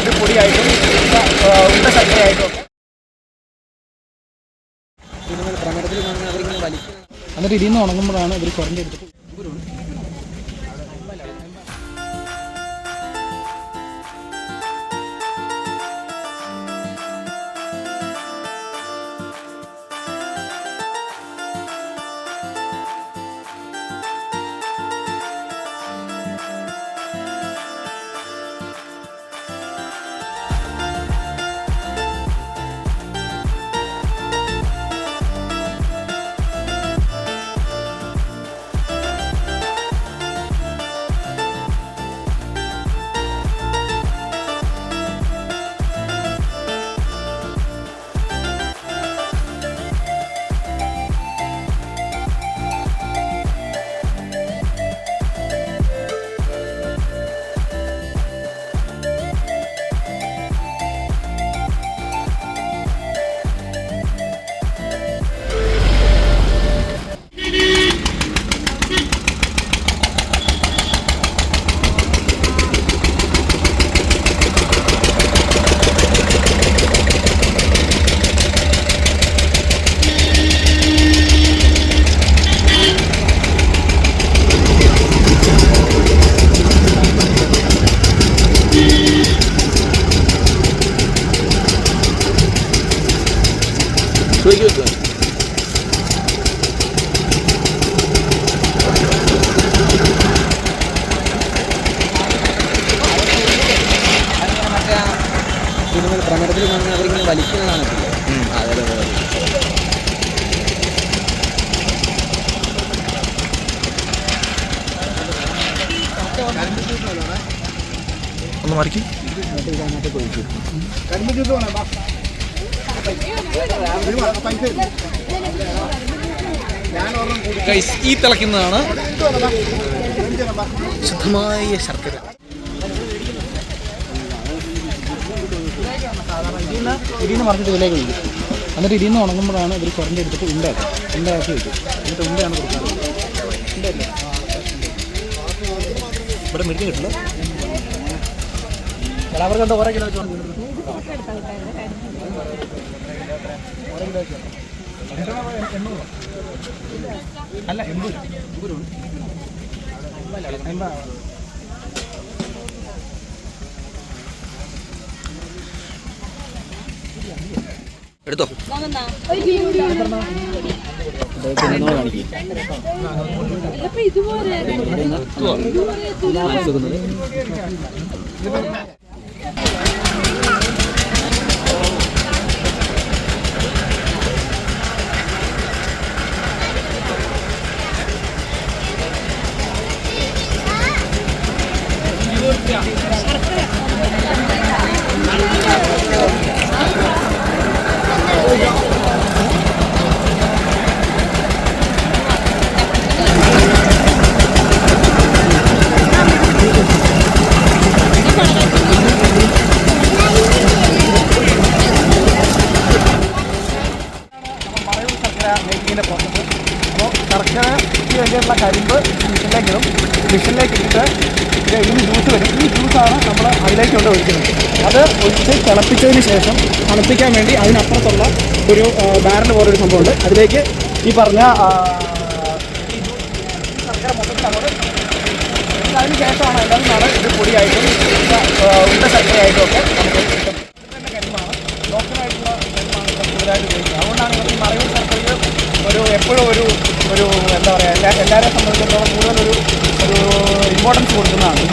ഇത് പൊടിയായിട്ടും ഉണ്ട ഒക്കെ എന്നിട്ട് ഇതിൽ നിന്ന് ഉണങ്ങുമ്പോഴാണ് ഇവർ കുറഞ്ഞെടുത്തിട്ട് സിനിമയിൽ വന്ന് അവരിങ്ങനെ വലിക്കുന്നതാണ് അതെ ഒന്ന് മറിക്കും. ഈ തിളക്കുന്നതാണ് ശുദ്ധമായ ശർക്കര. ഇതിൽ നിന്ന് മറിച്ചിട്ട് ഇതിലേക്ക് വയ്ക്കും എന്നിട്ട് ഇതിൽ നിന്ന് ഉണങ്ങുമ്പോഴാണ് ഇവർ കുറഞ്ഞെടുത്തിട്ട് ഉണ്ടാക്കും ഉണ്ടാക്കി വയ്ക്കും എന്നിട്ട് ഉണ്ടയാണ് കൊടുക്കുന്നത്. ഉണ്ടല്ലേ ഇവിടെ മെഡിക്കൽ കിട്ടില്ല. എന്താ വെച്ച് കൊണ്ട് ഓരോ കിലോ വെച്ച് അല്ല എൺപത് എൺപത് എടുത്തോ. ഇതുപോലെ മറയൂർ ശർക്കര മേക്കിങ്ങിന്റെ പ്രോസസ്സ് അപ്പോൾ ശർക്കരയ്ക്ക് വേണ്ടിയിട്ടുള്ള കരിമ്പ് മിഷനിലേക്കിടും. മിഷനിലേക്ക് ഇട്ടിട്ട് ഇതിന് ജ്യൂസ് വരും. ഈ ജ്യൂസാണ് നമ്മൾ അതിലേക്ക് കൊണ്ട് ഒഴിക്കുന്നത്. അത് ഒഴിച്ച് തിളപ്പിച്ചതിന് ശേഷം തണുപ്പിക്കാൻ വേണ്ടി അതിനപ്പുറത്തുള്ള ഒരു ബാരൽ പോലൊരു സംഭവമുണ്ട്. അതിലേക്ക് ഈ പറഞ്ഞ അതിന് ശേഷമാണ് എല്ലാവരും ഇത് പൊടിയായിട്ടും ഉണ്ട, ശക്തിയായിട്ടും ഒക്കെ നമുക്ക് സംബന്ധിച്ചിടത്തോളം കൂടുതലൊരു ഒരു ഇമ്പോർട്ടൻസ് കൊടുക്കുന്നതാണ്.